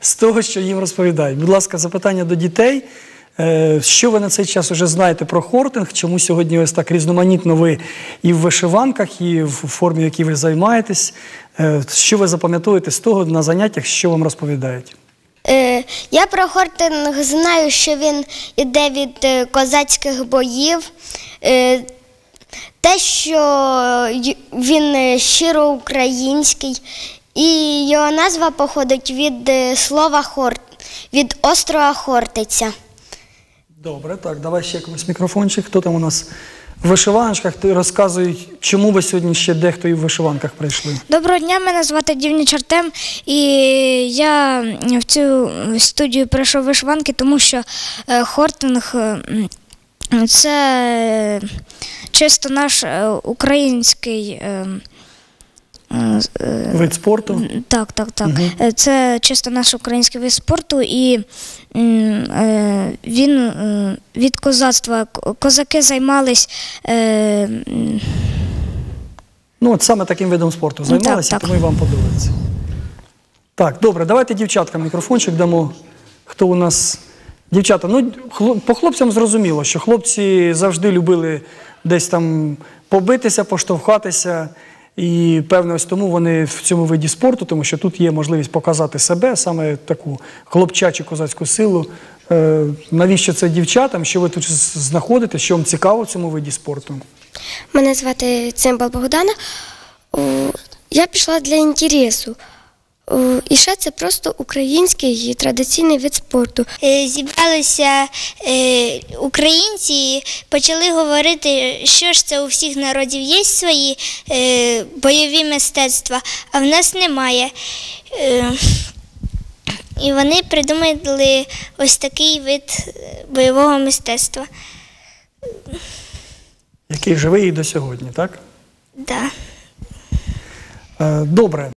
з того, що їм розповідають. Будь ласка, запитання до дітей. Е, Що ви на цей час вже знаєте про хортинг? Чому сьогодні ось так різноманітно ви і в вишиванках, і в формі, в якій ви займаєтесь? Е, Що ви запам'ятовуєте з того на заняттях, що вам розповідають? Е, я про Хортинг знаю, що він іде від козацьких боїв. Те, що він щиро український, і його назва походить від е, слова хорт, від острова Хортиця. Добре, так, давай ще якийсь мікрофончик. Хто там у нас в вишиваночках? Ти розказують, чому ви сьогодні ще дехто і в вишиванках прийшли? Доброго дня, мене звати Дівніч Артем, і я в цю студію прийшов вишиванки, тому що е, хортинг е, це чисто наш е, український. Е, Вид спорту? Так, так, так. Е, Це чисто наш український вид спорту, і е, він від козацтва. Козаки займались. Ну, от саме таким видом спорту Ну, так, займалися, так. тому і вам подобається. Так, добре, давайте дівчаткам мікрофончик дамо. Хто у нас. Дівчата, ну по хлопцям зрозуміло, що хлопці завжди любили десь там побитися, поштовхатися. І певно, ось тому вони в цьому виді спорту, тому що тут є можливість показати себе, саме таку хлопчачу козацьку силу. Е, навіщо це дівчатам? Що ви тут знаходите? Що вам цікаво в цьому виді спорту? Мене звати Цимбал Богдана. Я пішла для інтересу. О, І ще це просто український традиційний вид спорту. Е, зібралися е, українці і почали говорити, що ж це у всіх народів є свої е, бойові мистецтва, а в нас немає. Е, і вони придумали ось такий вид е, бойового мистецтва. Який живий і до сьогодні, так? Да. Е, Добре.